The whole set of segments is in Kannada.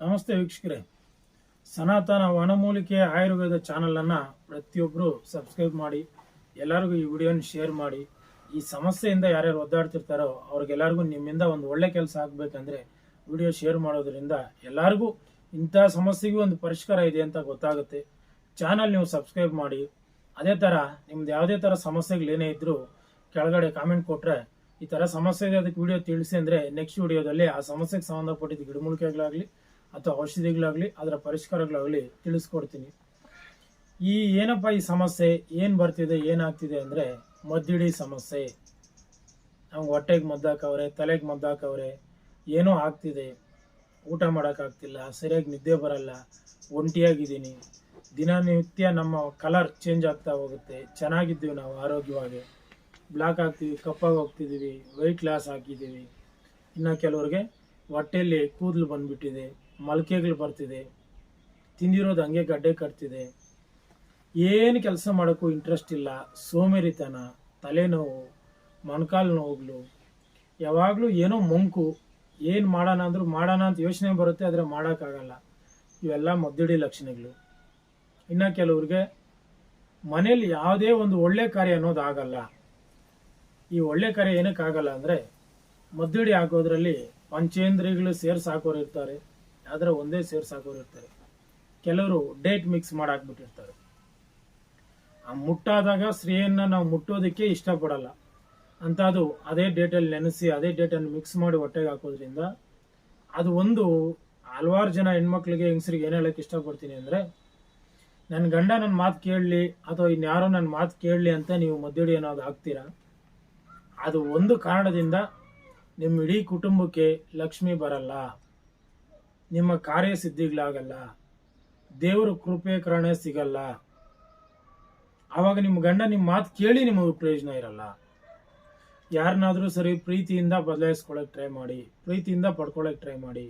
ನಮಸ್ತೆ ವೀಕ್ಷಕರೇ. ಸನಾತನ ವನಮೂಲಿಕೆ ಆಯುರ್ವೇದ ಚಾನಲನ್ನು ಪ್ರತಿಯೊಬ್ಬರು ಸಬ್ಸ್ಕ್ರೈಬ್ ಮಾಡಿ, ಎಲ್ಲರಿಗೂ ಈ ವಿಡಿಯೋನ ಶೇರ್ ಮಾಡಿ. ಈ ಸಮಸ್ಯೆಯಿಂದ ಯಾರ್ಯಾರು ಒದ್ದಾಡ್ತಿರ್ತಾರೋ, ಅವ್ರಿಗೆಲ್ಲರಿಗೂ ನಿಮ್ಮಿಂದ ಒಂದು ಒಳ್ಳೆ ಕೆಲಸ ಆಗಬೇಕಂದ್ರೆ ವಿಡಿಯೋ ಶೇರ್ ಮಾಡೋದ್ರಿಂದ ಎಲ್ಲರಿಗೂ ಇಂಥ ಸಮಸ್ಯೆಗೂ ಒಂದು ಪರಿಷ್ಕಾರ ಇದೆ ಅಂತ ಗೊತ್ತಾಗುತ್ತೆ. ಚಾನಲ್ ನೀವು ಸಬ್ಸ್ಕ್ರೈಬ್ ಮಾಡಿ. ಅದೇ ಥರ ನಿಮ್ದು ಯಾವುದೇ ಥರ ಸಮಸ್ಯೆಗಳೇನೇ ಇದ್ದರೂ ಕೆಳಗಡೆ ಕಾಮೆಂಟ್ ಕೊಟ್ಟರೆ ಈ ಥರ ಸಮಸ್ಯೆ ಇದೆ, ಅದಕ್ಕೆ ವಿಡಿಯೋ ತಿಳಿಸಿ ಅಂದರೆ ನೆಕ್ಸ್ಟ್ ವಿಡಿಯೋದಲ್ಲಿ ಆ ಸಮಸ್ಯೆಗೆ ಸಂಬಂಧಪಟ್ಟಿದ್ದ ಗಿಡಮೂಲಿಕೆಗಳಾಗಲಿ ಅಥವಾ ಔಷಧಿಗಳಾಗಲಿ, ಅದರ ಪರಿಷ್ಕಾರಗಳಾಗಲಿ ತಿಳಿಸ್ಕೊಡ್ತೀನಿ. ಈ ಏನಪ್ಪ ಈ ಸಮಸ್ಯೆ, ಏನು ಬರ್ತಿದೆ, ಏನಾಗ್ತಿದೆ ಅಂದರೆ ಮದ್ದಿಡಿ ಸಮಸ್ಯೆ. ನಮ್ಗೆ ಹೊಟ್ಟೆಗೆ ಮದ್ದಾಕವ್ರೆ, ತಲೆಗೆ ಮದ್ದಾಕವ್ರೆ, ಏನೋ ಆಗ್ತಿದೆ. ಊಟ ಮಾಡೋಕ್ಕಾಗ್ತಿಲ್ಲ, ಸರಿಯಾಗಿ ನಿದ್ದೆ ಬರಲ್ಲ, ಒಂಟಿಯಾಗಿದ್ದೀನಿ. ದಿನನಿತ್ಯ ನಮ್ಮ ಕಲರ್ ಚೇಂಜ್ ಆಗ್ತಾ ಹೋಗುತ್ತೆ. ಚೆನ್ನಾಗಿದ್ದೀವಿ ನಾವು ಆರೋಗ್ಯವಾಗಿ. ಬ್ಲಾಕ್ ಆಗ್ತೀವಿ ಕಪ್ಪಾಗಿ ಹೋಗ್ತಿದ್ದೀವಿ, ವೆಯ್ಟ್ ಲಾಸ್ ಹಾಕಿದ್ದೀವಿ ಇನ್ನು ಕೆಲವ್ರಿಗೆ ಹೊಟ್ಟೆಯಲ್ಲಿ ಕೂದಲು ಬಂದ್ಬಿಟ್ಟಿದೆ. ಮೊಳಕೆಗಳು ಬರ್ತಿದೆ, ತಿಂದಿರೋದು ಹಂಗೆ ಗಡ್ಡೆ ಕಟ್ತಿದೆ. ಏನು ಕೆಲಸ ಮಾಡೋಕ್ಕೂ ಇಂಟ್ರೆಸ್ಟ್ ಇಲ್ಲ. ಸೋಮೇರಿತನ, ತಲೆನೋವು, ಮೊಣಕಾಲು ನೋವುಗಳು. ಯಾವಾಗಲೂ ಏನೋ ಮಂಕು, ಏನು ಮಾಡೋಣ ಅಂದರೂ ಮಾಡೋಣ ಅಂತ ಯೋಚನೆ ಬರುತ್ತೆ, ಆದರೆ ಮಾಡೋಕ್ಕಾಗಲ್ಲ. ಇವೆಲ್ಲ ಮದ್ದಿಡಿ ಲಕ್ಷಣಗಳು. ಇನ್ನು ಕೆಲವ್ರಿಗೆ ಮನೇಲಿ ಯಾವುದೇ ಒಂದು ಒಳ್ಳೆ ಕಾರ್ಯ ಅನ್ನೋದು ಆಗಲ್ಲ. ಈ ಒಳ್ಳೆ ಕಾರ್ಯ ಏನಕ್ಕೆ ಆಗಲ್ಲ ಅಂದರೆ ಮದ್ದಿಡಿ ಹಾಕೋದ್ರಲ್ಲಿ ಪಂಚೇಂದ್ರಿಯಗಳು ಸೇರ್ಸಿ ಇರ್ತಾರೆ. ಆದರೆ ಒಂದೇ ಸೇರ್ ಹಾಕೋರು ಇರ್ತಾರೆ. ಕೆಲವರು ಡೇಟ್ ಮಿಕ್ಸ್ ಮಾಡಿ ಹಾಕ್ಬಿಟ್ಟಿರ್ತಾರೆ ಆ ಮುಟ್ಟಾದಾಗ ಸ್ತ್ರೀಯನ್ನು ನಾವು ಮುಟ್ಟೋದಕ್ಕೆ ಇಷ್ಟಪಡಲ್ಲ. ಅಂತ ಅದು ಅದೇ ಡೇಟಲ್ಲಿ ನೆನೆಸಿ, ಅದೇ ಡೇಟನ್ನು ಮಿಕ್ಸ್ ಮಾಡಿ ಹೊಟ್ಟೆಗೆ ಹಾಕೋದ್ರಿಂದ ಅದು ಒಂದು ಹಲವಾರು ಜನ ಹೆಣ್ಮಕ್ಳಿಗೆ, ಹೆಂಗಸರಿಗೆ ಏನು ಹೇಳಕ್ಕೆ ಇಷ್ಟಪಡ್ತೀನಿ ಅಂದರೆ ನನ್ನ ಗಂಡ ನನ್ನ ಮಾತು ಕೇಳಲಿ ಅಥವಾ ಇನ್ಯಾರೋ ನನ್ನ ಮಾತು ಕೇಳಲಿ ಅಂತ ನೀವು ಮದ್ದಿಡಿ ಅನ್ನೋದು ಹಾಕ್ತೀರಾ? ಅದು ಒಂದು ಕಾರಣದಿಂದ ನಿಮ್ಮ ಇಡೀ ಕುಟುಂಬಕ್ಕೆ ಲಕ್ಷ್ಮಿ ಬರಲ್ಲ. ನಿಮ್ಮ ಕಾರ್ಯ ಸಿದ್ಧಿಗಳಾಗಲ್ಲ ದೇವರ ಕೃಪೆ ಕರಣೆ ಸಿಗಲ್ಲ. ಆವಾಗ ನಿಮ್ಮ ಗಂಡ ನಿಮ್ಮ ಮಾತು ಕೇಳಿ ನಿಮಗೆ ಪ್ರಯೋಜನ ಇರಲ್ಲ. ಯಾರನ್ನಾದರೂ ಸರಿ ಪ್ರೀತಿಯಿಂದ ಬದಲಾಯಿಸ್ಕೊಳಕ್ ಟ್ರೈ ಮಾಡಿ, ಪ್ರೀತಿಯಿಂದ ಪಡ್ಕೊಳ್ಳೋಕೆ ಟ್ರೈ ಮಾಡಿ.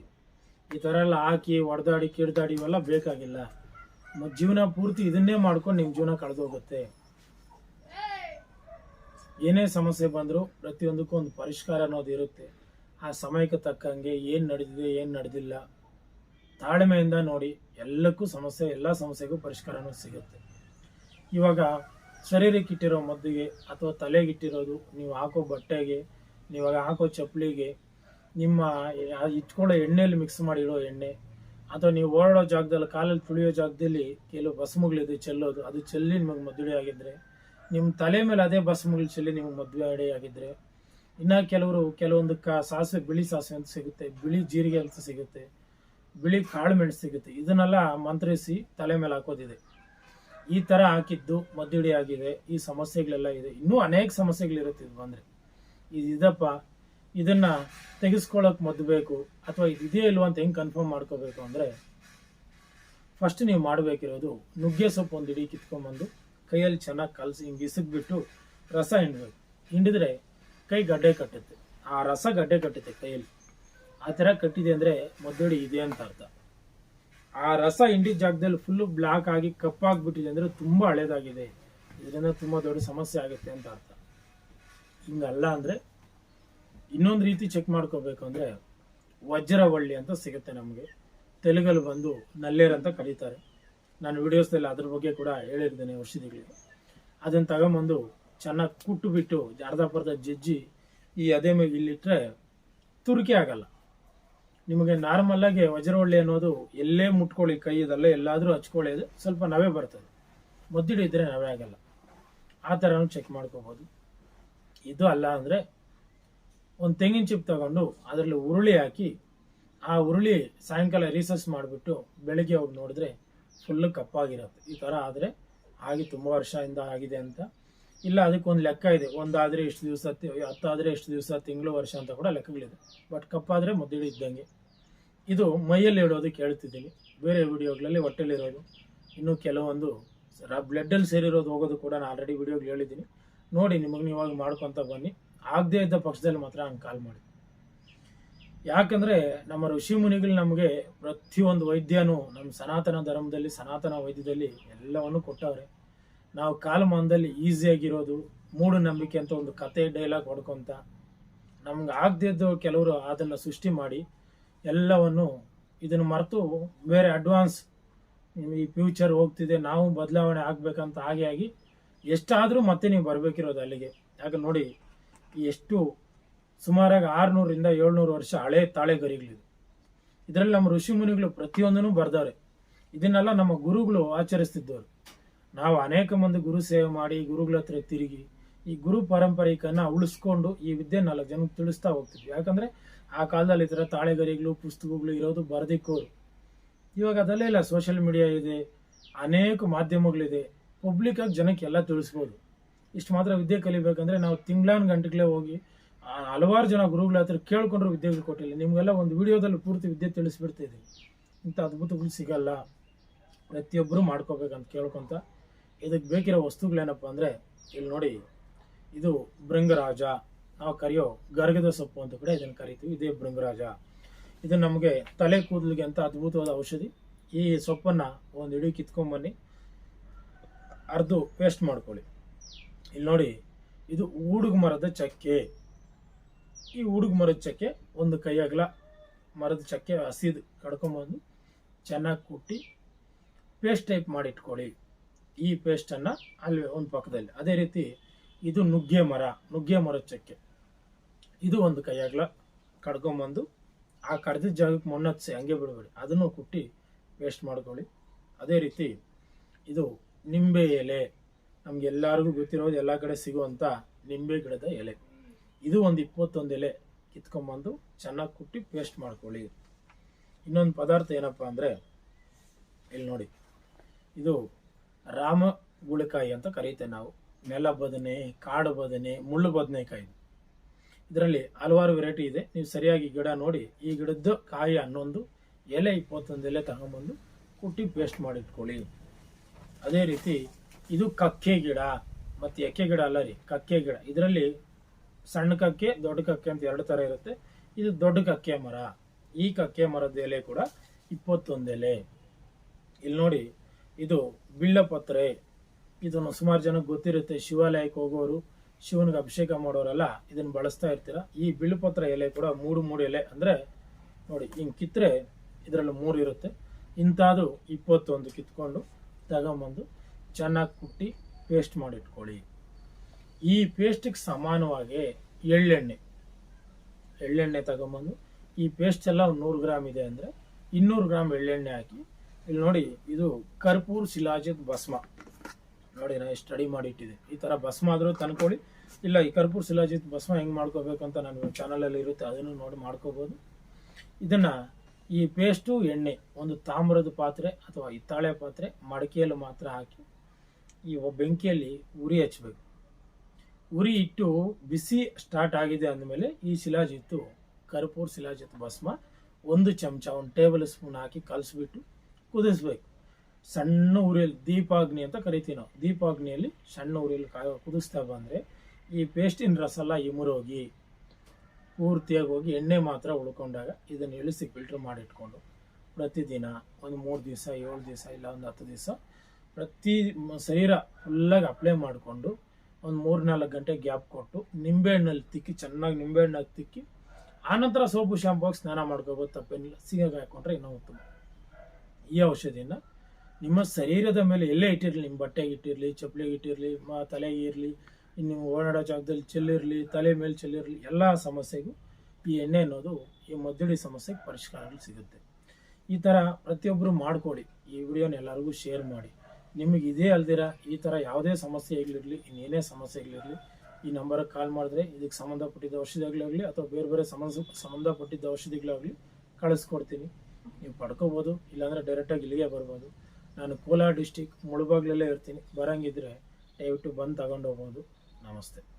ಈ ಥರ ಎಲ್ಲ ಹಾಕಿ ಹೊಡೆದಾಡಿ ಕಿಡ್ದಾಡಿ ಇವೆಲ್ಲ ಬೇಕಾಗಿಲ್ಲ. ಮತ್ತು ಜೀವನ ಪೂರ್ತಿ ಇದನ್ನೇ ಮಾಡ್ಕೊಂಡು ನಿಮ್ಮ ಜೀವನ ಕಳೆದೋಗುತ್ತೆ. ಏನೇ ಸಮಸ್ಯೆ ಬಂದರೂ ಪ್ರತಿಯೊಂದಕ್ಕೂ ಒಂದು ಪರಿಷ್ಕಾರ ಅನ್ನೋದು ಇರುತ್ತೆ. ಆ ಸಮಯಕ್ಕೆ ತಕ್ಕಂಗೆ ಏನು ನಡೆದಿದೆ, ಏನು ನಡೆದಿಲ್ಲ. ತಾಳ್ಮೆಯಿಂದ ನೋಡಿ ಎಲ್ಲಕ್ಕೂ ಸಮಸ್ಯೆ, ಎಲ್ಲ ಸಮಸ್ಯೆಗೂ ಪರಿಷ್ಕಾರನೂ ಸಿಗುತ್ತೆ. ಇವಾಗ ಶರೀರಕ್ಕೆ ಇಟ್ಟಿರೋ ಮದ್ದಿಗೆ ಅಥವಾ ತಲೆಗಿಟ್ಟಿರೋದು ನೀವು ಹಾಕೋ ಬಟ್ಟೆಗೆ, ನೀವಾಗ ಹಾಕೋ ಚಪ್ಪಲಿಗೆ, ನಿಮ್ಮ ಇಟ್ಕೊಳ್ಳೋ ಎಣ್ಣೆಯಲ್ಲಿ ಮಿಕ್ಸ್ ಮಾಡಿರೋ ಎಣ್ಣೆ, ಅಥವಾ ನೀವು ಓಡಾಡೋ ಜಾಗದಲ್ಲಿ ಕಾಲಲ್ಲಿ ತುಳಿಯೋ ಜಾಗದಲ್ಲಿ ಕೆಲವು ಬಸ್ಮುಗಳಿದೆ ಚೆಲ್ಲೋದು, ಅದು ಚೆಲ್ಲಿ ನಿಮಗೆ ಮದುವೆ ಆಗಿದ್ರೆ, ನಿಮ್ಮ ತಲೆ ಮೇಲೆ ಅದೇ ಬಸ್ಮುಗಳು ಚೆಲ್ಲಿ ನಿಮಗೆ ಮದುವೆ ಆಗಿದ್ರೆ, ಇನ್ನು ಕೆಲವರು ಕೆಲವೊಂದು ಕ ಸಾಸಿವೆ, ಬಿಳಿ ಸಾಸಿವೆ ಅಂತ ಸಿಗುತ್ತೆ, ಬಿಳಿ ಜೀರಿಗೆ ಅಂತ ಸಿಗುತ್ತೆ ಬಿಳಿ ಕಾಳು ಮೆಣಸು ಸಿಗುತ್ತೆ. ಇದನ್ನೆಲ್ಲ ಮಂತ್ರಿಸಿ ತಲೆ ಮೇಲೆ ಹಾಕೋದಿದೆ. ಈ ಥರ ಹಾಕಿದ್ದು ಮದ್ದಿಡಿ ಆಗಿದೆ. ಈ ಸಮಸ್ಯೆಗಳೆಲ್ಲ ಇದೆ. ಇನ್ನೂ ಅನೇಕ ಸಮಸ್ಯೆಗಳಿರುತ್ತೆ ಇದು ಬಂದರೆ. ಇದು ಇದಪ್ಪ, ಇದನ್ನು ತೆಗೆಸ್ಕೊಳ್ಳೋಕೆ ಮದ್ದು ಬೇಕು ಅಥವಾ ಇದು ಇಲ್ವಾ ಅಂತ ಹೆಂಗೆ ಕನ್ಫರ್ಮ್ ಮಾಡ್ಕೋಬೇಕು ಅಂದರೆ ಫಸ್ಟ್ ನೀವು ಮಾಡಬೇಕಿರೋದು ನುಗ್ಗೆ ಸೊಪ್ಪು ಒಂದು ಇಡೀ ಕಿತ್ಕೊಂಡ್ಬಂದು ಕೈಯಲ್ಲಿ ಚೆನ್ನಾಗಿ ಕಲಸಿ ಹಿಂಗೆ ಇಸಕ್ಬಿಟ್ಟು ರಸ ಹಿಂಡಬೇಕು. ಹಿಂಡಿದ್ರೆ ಕೈ ಗಡ್ಡೆ ಕಟ್ಟುತ್ತೆ. ಆ ರಸ ಗಡ್ಡೆ ಕಟ್ಟುತ್ತೆ ಕೈಯಲ್ಲಿ. ಆ ಥರ ಕಟ್ಟಿದೆ ಅಂದರೆ ಮದ್ದಡಿ ಇದೆ ಅಂತ ಅರ್ಥ. ಆ ರಸ ಹಿಂಡಿದ ಜಾಗದಲ್ಲಿ ಫುಲ್ಲು ಬ್ಲಾಕ್ ಆಗಿ ಕಪ್ಪಾಗ್ಬಿಟ್ಟಿದೆ ಅಂದರೆ ತುಂಬ ಹಳೇದಾಗಿದೆ. ಇದರಿಂದ ತುಂಬ ದೊಡ್ಡ ಸಮಸ್ಯೆ ಆಗುತ್ತೆ ಅಂತ ಅರ್ಥ. ಹಿಂಗಲ್ಲ ಅಂದರೆ ಇನ್ನೊಂದು ರೀತಿ ಚೆಕ್ ಮಾಡ್ಕೋಬೇಕು ಅಂದರೆ ವಜ್ರವಳ್ಳಿ ಅಂತ ಸಿಗುತ್ತೆ ನಮಗೆ. ತೆಲುಗಲ್ಲಿ ಬಂದು ನಲ್ಲೇರ್ ಅಂತ ಕರೀತಾರೆ. ನಾನು ವಿಡಿಯೋಸ್ದಲ್ಲಿ ಅದ್ರ ಬಗ್ಗೆ ಕೂಡ ಹೇಳಿರ್ತೇನೆ ಔಷಧಿಗಳಿಗೆ ಅದನ್ನು ತಗೊಂಬಂದು ಚೆನ್ನಾಗಿ ಕುಟ್ಟು ಬಿಟ್ಟು ಅರ್ಧ ಪರ್ಧ ಜಜ್ಜಿ ಈ ಅದೇ ಮೇಲೆ ಇಲ್ಲಿಟ್ಟರೆ ತುರಿಕೆ ಆಗಲ್ಲ. ನಿಮಗೆ ನಾರ್ಮಲ್ ಆಗಿ ವಜ್ರವಳ್ಳಿ ಅನ್ನೋದು ಎಲ್ಲೇ ಮುಟ್ಕೊಳ್ಳಿ ಕೈಯದಲ್ಲ ಎಲ್ಲಾದರೂ ಹಚ್ಕೊಳ್ಳಿ, ಅದು ಸ್ವಲ್ಪ ನವೆ ಬರ್ತದೆ. ಮದ್ದಿಡಿ ಇದ್ರೆ ನವೆ ಆಗಲ್ಲ. ಆ ಥರನೂ ಚೆಕ್ ಮಾಡ್ಕೋಬೋದು. ಇದು ಅಲ್ಲ ಅಂದರೆ ಒಂದು ತೆಂಗಿನ ಚಿಪ್ ತಗೊಂಡು ಅದರಲ್ಲಿ ಉರುಳಿ ಹಾಕಿ, ಆ ಉರುಳಿ ಸಾಯಂಕಾಲ ರಿಸರ್ಚ್ ಮಾಡಿಬಿಟ್ಟು ಬೆಳಗ್ಗೆ ಹೋಗಿ ನೋಡಿದ್ರೆ ಫುಲ್ಲು ಕಪ್ಪಾಗಿರುತ್ತೆ. ಈ ಥರ ಆದರೆ ಆಗಿ ತುಂಬ ವರ್ಷದಿಂದ ಆಗಿದೆ ಅಂತ. ಇಲ್ಲ ಅದಕ್ಕೊಂದು ಲೆಕ್ಕ ಇದೆ. ಒಂದಾದರೆ ಇಷ್ಟು ದಿವಸ, ಹತ್ತಾದರೆ ಇಷ್ಟು ದಿವಸ, ತಿಂಗಳು, ವರ್ಷ ಅಂತ ಕೂಡ ಲೆಕ್ಕಗಳಿದೆ. ಬಟ್ ಕಪ್ಪಾದರೆ ಮುದ್ದಿಡಿ ಇದ್ದಂಗೆ. ಇದು ಮೈಯಲ್ಲಿ ಇಡೋದಕ್ಕೆ ಹೇಳ್ತಿದ್ದೀನಿ ಬೇರೆ ವಿಡಿಯೋಗಳಲ್ಲಿ ಹೊಟ್ಟೆಲಿರೋದು. ಇನ್ನು ಕೆಲವೊಂದು ಬ್ಲಡ್ಡಲ್ಲಿ ಸೇರಿರೋದು ಹೋಗೋದು ಕೂಡ ನಾನು ಆಲ್ರೆಡಿ ವಿಡಿಯೋಗಳು ಹೇಳಿದ್ದೀನಿ. ನೋಡಿ ನಿಮಗೆ ನೀವಾಗ ಮಾಡ್ಕೊತ ಬನ್ನಿ. ಆಗದೇ ಇದ್ದ ಪಕ್ಷದಲ್ಲಿ ಮಾತ್ರ ಹಂಗೆ ಕಾಲ್ ಮಾಡಿ. ಯಾಕಂದರೆ ನಮ್ಮ ಋಷಿ ಮುನಿಗಳು ನಮಗೆ ಪ್ರತಿಯೊಂದು ವೈದ್ಯನೂ ನಮ್ಮ ಸನಾತನ ಧರ್ಮದಲ್ಲಿ, ಸನಾತನ ವೈದ್ಯದಲ್ಲಿ ಎಲ್ಲವನ್ನು ಕೊಟ್ಟವ್ರೆ. ನಾವು ಕಾಲಮಾನದಲ್ಲಿ ಈಸಿಯಾಗಿರೋದು ಮೂಢನಂಬಿಕೆ ಅಂತ ಒಂದು ಕತೆ ಡೈಲಾಗ್ ಹೊಡ್ಕೊತ, ನಮ್ಗೆ ಆಗದಿದ್ದು ಕೆಲವರು ಅದನ್ನು ಸೃಷ್ಟಿ ಮಾಡಿ ಎಲ್ಲವನ್ನು ಇದನ್ನು ಮರೆತು ಬೇರೆ ಅಡ್ವಾನ್ಸ್ ಈ ಫ್ಯೂಚರ್ ಹೋಗ್ತಿದೆ, ನಾವು ಬದಲಾವಣೆ ಆಗ್ಬೇಕಂತ ಹಾಗೆ ಆಗಿ ಎಷ್ಟಾದರೂ ಮತ್ತೆ ನೀವು ಬರಬೇಕಿರೋದು ಅಲ್ಲಿಗೆ. ಯಾಕೆ ನೋಡಿ ಎಷ್ಟು ಸುಮಾರಾಗಿ ಆರುನೂರಿಂದ ಏಳ್ನೂರು ವರ್ಷ ಹಳೆ ತಾಳೆಗರಿಗಳಿದೆ. ಇದರಲ್ಲಿ ನಮ್ಮ ಋಷಿ ಮುನಿಗಳು ಪ್ರತಿಯೊಂದನ್ನು ಬರ್ದವ್ರೆ. ಇದನ್ನೆಲ್ಲ ನಮ್ಮ ಗುರುಗಳು ಆಚರಿಸ್ತಿದ್ದವರು. ನಾವು ಅನೇಕ ಮಂದಿ ಗುರು ಸೇವೆ ಮಾಡಿ, ಗುರುಗಳ ಹತ್ರ ತಿರುಗಿ, ಈ ಗುರು ಪಾರಂಪರಿಕನ್ನ ಉಳಿಸ್ಕೊಂಡು ಈ ವಿದ್ಯೆ ನಾಲ್ಕು ಜನಕ್ಕೆ ತಿಳಿಸ್ತಾ ಹೋಗ್ತಿದ್ವಿ. ಯಾಕಂದ್ರೆ ಆ ಕಾಲದಲ್ಲಿ ಈ ಥರ ತಾಳೆಗರಿಗಳು, ಪುಸ್ತಕಗಳು ಇರೋದು ಬರೆದಿಕ್ಕೋರು ಇವಾಗ ಅದಲ್ಲೇ ಇಲ್ಲ. ಸೋಷಿಯಲ್ ಮೀಡಿಯಾ ಇದೆ. ಅನೇಕ ಮಾಧ್ಯಮಗಳಿದೆ. ಪಬ್ಲಿಕ್ ಆಗಿ ಜನಕ್ಕೆ ಎಲ್ಲ ತಿಳಿಸ್ಬೋದು. ಇಷ್ಟು ಮಾತ್ರ ವಿದ್ಯೆ ಕಲಿಬೇಕಂದ್ರೆ ನಾವು ತಿಂಗಳಾನ್ ಗಂಟೆಗಳೇ ಹೋಗಿ ಹಲವಾರು ಜನ ಗುರುಗಳ ಹತ್ರ ಕೇಳ್ಕೊಂಡ್ರು ವಿದ್ಯೆಗಳು ಕೊಟ್ಟಿಲ್ಲ. ನಿಮಗೆಲ್ಲ ಒಂದು ವಿಡಿಯೋದಲ್ಲಿ ಪೂರ್ತಿ ವಿದ್ಯೆ ತಿಳಿಸ್ಬಿಡ್ತಾ ಇದೀವಿ ಇಂಥ ಅದ್ಭುತಗಳು ಸಿಗಲ್ಲ. ಪ್ರತಿಯೊಬ್ಬರು ಮಾಡ್ಕೋಬೇಕಂತ ಕೇಳ್ಕೊತ ಇದಕ್ಕೆ ಬೇಕಿರೋ ವಸ್ತುಗಳೇನಪ್ಪ ಅಂದರೆ, ಇಲ್ಲಿ ನೋಡಿ. ಇದು ಭೃಂಗರಾಜ. ನಾವು ಕರೆಯೋ ಗರ್ಗದ ಸೊಪ್ಪು ಅಂತ ಕೂಡ ಇದನ್ನು ಕರಿತೀವಿ. ಇದೇ ಭೃಂಗರಾಜ. ಇದು ನಮಗೆ ತಲೆ ಕೂದಲಿಗೆ ಅಂತ ಅದ್ಭುತವಾದ ಔಷಧಿ. ಈ ಸೊಪ್ಪನ್ನು ಒಂದು ಇಡೀ ಕಿತ್ಕೊಂಬನ್ನಿ. ಅರ್ದು ಪೇಸ್ಟ್ ಮಾಡ್ಕೊಳ್ಳಿ. ಇಲ್ಲಿ ನೋಡಿ, ಇದು ಊಡುಗ ಮರದ ಚಕ್ಕೆ. ಈ ಊಡುಗ ಮರದ ಚಕ್ಕೆ ಒಂದು ಕೈ ಅಗಲ ಮರದ ಚಕ್ಕೆ ಹಸಿದು ಕಡ್ಕೊಂಬಂದು ಚೆನ್ನಾಗಿ ಕುಟ್ಟಿ ಪೇಸ್ಟ್ ಟೈಪ್ ಮಾಡಿಟ್ಕೊಳ್ಳಿ ಈ ಪೇಸ್ಟನ್ನು ಅಲ್ಲಿ ಒಂದು ಪಕ್ಕದಲ್ಲಿ. ಅದೇ ರೀತಿ ಇದು ನುಗ್ಗೆ ಮರ, ನುಗ್ಗೆ ಮರದ ಚಕ್ಕೆ. ಇದು ಒಂದು ಕೈಯಾಗ್ಲ ಕಡ್ಕೊಂಬಂದು, ಆ ಕಡ್ದಿದ್ದ ಜಾಗಕ್ಕೆ ಮಣ್ಣು ಹಚ್ಚಿ ಹಂಗೆ ಬಿಡಬೇಡಿ. ಅದನ್ನು ಕುಟ್ಟಿ ಪೇಸ್ಟ್ ಮಾಡ್ಕೊಳ್ಳಿ. ಅದೇ ರೀತಿ ಇದು ನಿಂಬೆ ಎಲೆ. ನಮಗೆಲ್ಲರಿಗೂ ಗೊತ್ತಿರೋದು ಎಲ್ಲ ಕಡೆ ಸಿಗುವಂಥ ನಿಂಬೆ ಗಿಡದ ಎಲೆ. ಇದು ಒಂದು ಇಪ್ಪತ್ತೊಂದು ಎಲೆ ಕಿತ್ಕೊಂಬಂದು ಚೆನ್ನಾಗಿ ಕುಟ್ಟಿ ಪೇಸ್ಟ್ ಮಾಡ್ಕೊಳ್ಳಿ. ಇನ್ನೊಂದು ಪದಾರ್ಥ ಏನಪ್ಪ ಅಂದರೆ ಇಲ್ಲಿ ನೋಡಿ. ಇದು ರಾಮ ಗುಳಿಕಾಯಿ ಅಂತ ಕರೀತೇವೆ ನಾವು. ನೆಲ ಬದನೆ, ಕಾಡು ಬದನೆ, ಮುಳ್ಳು ಬದನೆಕಾಯಿ. ಇದರಲ್ಲಿ ಹಲವಾರು ವೆರೈಟಿ ಇದೆ. ನೀವು ಸರಿಯಾಗಿ ಗಿಡ ನೋಡಿ, ಈ ಗಿಡದ್ದು ಕಾಯಿ ಹನ್ನೊಂದು, ಎಲೆ ಇಪ್ಪತ್ತೊಂದು ಎಲೆ ತಗೊಂಬಂದು ಕುಟ್ಟಿ ಪೇಸ್ಟ್ ಮಾಡಿಟ್ಕೊಳ್ಳಿ. ಅದೇ ರೀತಿ ಇದು ಕಕ್ಕೆ ಗಿಡ. ಮತ್ತು ಎಕ್ಕೆ ಗಿಡ ಅಲ್ಲ ರೀ, ಕಕ್ಕೆ ಗಿಡ. ಇದರಲ್ಲಿ ಸಣ್ಣ ಕಕ್ಕೆ, ದೊಡ್ಡ ಕಕ್ಕೆ ಅಂತ ಎರಡು ಥರ ಇರುತ್ತೆ. ಇದು ದೊಡ್ಡ ಕಕ್ಕೆ ಮರ. ಈ ಕಕ್ಕೆ ಮರದ ಎಲೆ ಕೂಡ ಇಪ್ಪತ್ತೊಂದು ಎಲೆ. ಇಲ್ಲಿ ನೋಡಿ, ಇದು ಬಿಳ್ಳಪತ್ರೆ ಇದನ್ನು ಸುಮಾರು ಜನಕ್ಕೆ ಗೊತ್ತಿರುತ್ತೆ. ಶಿವಾಲಯಕ್ಕೆ ಹೋಗೋರು ಶಿವನಿಗೆ ಅಭಿಷೇಕ ಮಾಡೋರೆಲ್ಲ ಇದನ್ನು ಬಳಸ್ತಾ ಇರ್ತೀರ? ಈ ಬಿಳುಪತ್ರ ಎಲೆ ಕೂಡ ಮೂರು ಮೂರು ಎಲೆ ಅಂದರೆ ನೋಡಿ, ಹಿಂಗೆ ಕಿತ್ತರೆ ಇದರಲ್ಲಿ ಮೂರು ಇರುತ್ತೆ. ಇಂಥದ್ದು ಇಪ್ಪತ್ತೊಂದು ಕಿತ್ಕೊಂಡು ತಗೊಂಬಂದು ಚೆನ್ನಾಗಿ ಕುಟ್ಟಿ ಪೇಸ್ಟ್ ಮಾಡಿಟ್ಕೊಳ್ಳಿ. ಈ ಪೇಸ್ಟಿಗೆ ಸಮಾನವಾಗಿ ಎಳ್ಳೆಣ್ಣೆ. ಎಳ್ಳೆಣ್ಣೆ ತಗೊಂಬಂದು ಈ ಪೇಸ್ಟ್ ಎಲ್ಲ ಒಂದು ನೂರು ಗ್ರಾಮ್ ಇದೆ ಅಂದರೆ ಇನ್ನೂರು ಗ್ರಾಮ್ ಎಳ್ಳೆಣ್ಣೆ ಹಾಕಿ. ಇಲ್ಲಿ ನೋಡಿ, ಇದು ಕರ್ಪೂರ್ ಶಿಲಾಜಿತ್ ಭಸ್ಮ. ನೋಡಿ ನಾನು ಸ್ಟಡಿ ಮಾಡಿ ಇಟ್ಟಿದೆ ಈ ಥರ ಭಸ್ಮ ಆದರೂ ತಂದ್ಕೊಳ್ಳಿ. ಇಲ್ಲ, ಈ ಕರ್ಪೂರ್ ಶಿಲಾಜಿತ್ ಭಸ್ಮ ಹೆಂಗೆ ಮಾಡ್ಕೋಬೇಕು ಅಂತ ನನ್ನ ಚಾನಲಲ್ಲಿ ಇರುತ್ತೆ, ಅದನ್ನು ನೋಡಿ ಮಾಡ್ಕೋಬೋದು. ಇದನ್ನು ಈ ಪೇಸ್ಟು ಎಣ್ಣೆ, ಒಂದು ತಾಮ್ರದ ಪಾತ್ರೆ ಅಥವಾ ಹಿತ್ತಾಳೆ ಪಾತ್ರೆ ಮಡಕೆಯಲ್ಲಿ ಮಾತ್ರ ಹಾಕಿ, ಈ ಬೆಂಕಿಯಲ್ಲಿ ಉರಿ ಹಚ್ಚಬೇಕು ಉರಿ ಇಟ್ಟು ಬಿಸಿ ಸ್ಟಾರ್ಟ್ ಆಗಿದೆ ಅಂದಮೇಲೆ ಈ ಶಿಲಾಜಿತ್ತು, ಕರ್ಪೂರ್ ಶಿಲಾಜಿತ್ ಭಸ್ಮ ಒಂದು ಚಮಚ, ಒಂದು ಟೇಬಲ್ ಸ್ಪೂನ್ ಹಾಕಿ ಕಲಸಿಬಿಟ್ಟು ಕುದಿಸ್ಬೇಕು. ಸಣ್ಣ ಉರಿಯಲ್ಲಿ ದೀಪಾಗ್ನಿ ಅಂತ ಕರಿತೀವಿ ನಾವು. ದೀಪಾಗ್ನಿಯಲ್ಲಿ ಸಣ್ಣ ಉರಿಯಲ್ಲಿ ಕಾಯ ಕುದಿಸ್ತಾ ಬಂದರೆ ಈ ಪೇಸ್ಟಿನ ರಸ ಎಲ್ಲ ಇಮುರೋಗಿ ಪೂರ್ತಿಯಾಗಿ ಹೋಗಿ ಎಣ್ಣೆ ಮಾತ್ರ ಉಳ್ಕೊಂಡಾಗ ಇದನ್ನು ಇಳಿಸಿ ಫಿಲ್ಟರ್ ಮಾಡಿಟ್ಕೊಂಡು ಪ್ರತಿದಿನ ಒಂದು ಮೂರು ದಿವಸ, ಏಳು ದಿವಸ ಇಲ್ಲ ಒಂದು ಹತ್ತು ದಿವಸ ಪ್ರತಿ ಶರೀರ ಫುಲ್ಲಾಗಿ ಅಪ್ಲೈ ಮಾಡಿಕೊಂಡು ಒಂದು ಮೂರು ನಾಲ್ಕು ಗಂಟೆ ಗ್ಯಾಪ್ ಕೊಟ್ಟು ನಿಂಬೆಹಣ್ಣಲ್ಲಿ ತಿಕ್ಕಿ, ಚೆನ್ನಾಗಿ ನಿಂಬೆಹಣ್ಣಾಗಿ ತಿಕ್ಕಿ ಆನಂತರ ಸೋಪು ಶಾಂಪು ಸ್ನಾನ ಮಾಡ್ಕೋಬೋದು ತಪ್ಪೇನಿಲ್ಲ ಸಿಗಾಗ ಹಾಕ್ಕೊಂಡ್ರೆ ಇನ್ನೂ ಉತ್ತಮ. ಈ ಔಷಧಿನ ನಿಮ್ಮ ಶರೀರದ ಮೇಲೆ ಎಲ್ಲೇ ಇಟ್ಟಿರಲಿ, ನಿಮ್ಮ ಬಟ್ಟೆಗೆ ಇಟ್ಟಿರಲಿ, ಚಪ್ಪಲಿಗೆ ಇಟ್ಟಿರಲಿ, ಮಾ ತಲೆಗೆ ಇರಲಿ ನೀವು ಓಡಾಡೋ ಜಾಗದಲ್ಲಿ ಚೆಲ್ಲಿರಲಿ, ತಲೆ ಮೇಲೆ ಚೆಲ್ಲಿರಲಿ, ಎಲ್ಲ ಸಮಸ್ಯೆಗೂ ಈ ಎಣ್ಣೆ ಅನ್ನೋದು ಈ ಮದ್ದಳಿ ಸಮಸ್ಯೆಗೆ ಪರಿಷ್ಕಾರಗಳು ಸಿಗುತ್ತೆ. ಈ ಥರ ಪ್ರತಿಯೊಬ್ಬರು ಮಾಡಿಕೊಡಿ ಈ ವಿಡಿಯೋನ ಎಲ್ಲರಿಗೂ ಶೇರ್ ಮಾಡಿ. ನಿಮಗೆ ಇದೇ ಅಲ್ದಿರ, ಈ ಥರ ಯಾವುದೇ ಸಮಸ್ಯೆಗಳಿರಲಿ, ಇನ್ನೇನೇ ಸಮಸ್ಯೆಗಳಿರಲಿ, ಈ ನಂಬರಿಗೆ ಕಾಲ್ ಮಾಡಿದ್ರೆ ಇದಕ್ಕೆ ಸಂಬಂಧಪಟ್ಟಿದ್ದ ಔಷಧಿಗಳಾಗಲಿ ಅಥವಾ ಬೇರೆ ಬೇರೆ ಸಮಸ್ಯೆ ಸಂಬಂಧಪಟ್ಟಿದ್ದ ಔಷಧಿಗಳಾಗಲಿ ಕಳಿಸ್ಕೊಡ್ತೀನಿ. ನೀವು ಪಡ್ಕೋಬೋದು, ಇಲ್ಲಾಂದರೆ ಡೈರೆಕ್ಟಾಗಿ ಇಲ್ಲಿಗೆ ಬರ್ಬೋದು. ನಾನು ಕೋಲಾರ ಡಿಸ್ಟಿಕ್ ಮುಳುಬಾಗ್ಲಲ್ಲೇ ಇರ್ತೀನಿ. ಬರಂಗಿದ್ರೆ ದಯವಿಟ್ಟು ಬಂದು ತಗೊಂಡು ಹೋಗ್ಬೋದು. ನಮಸ್ತೆ.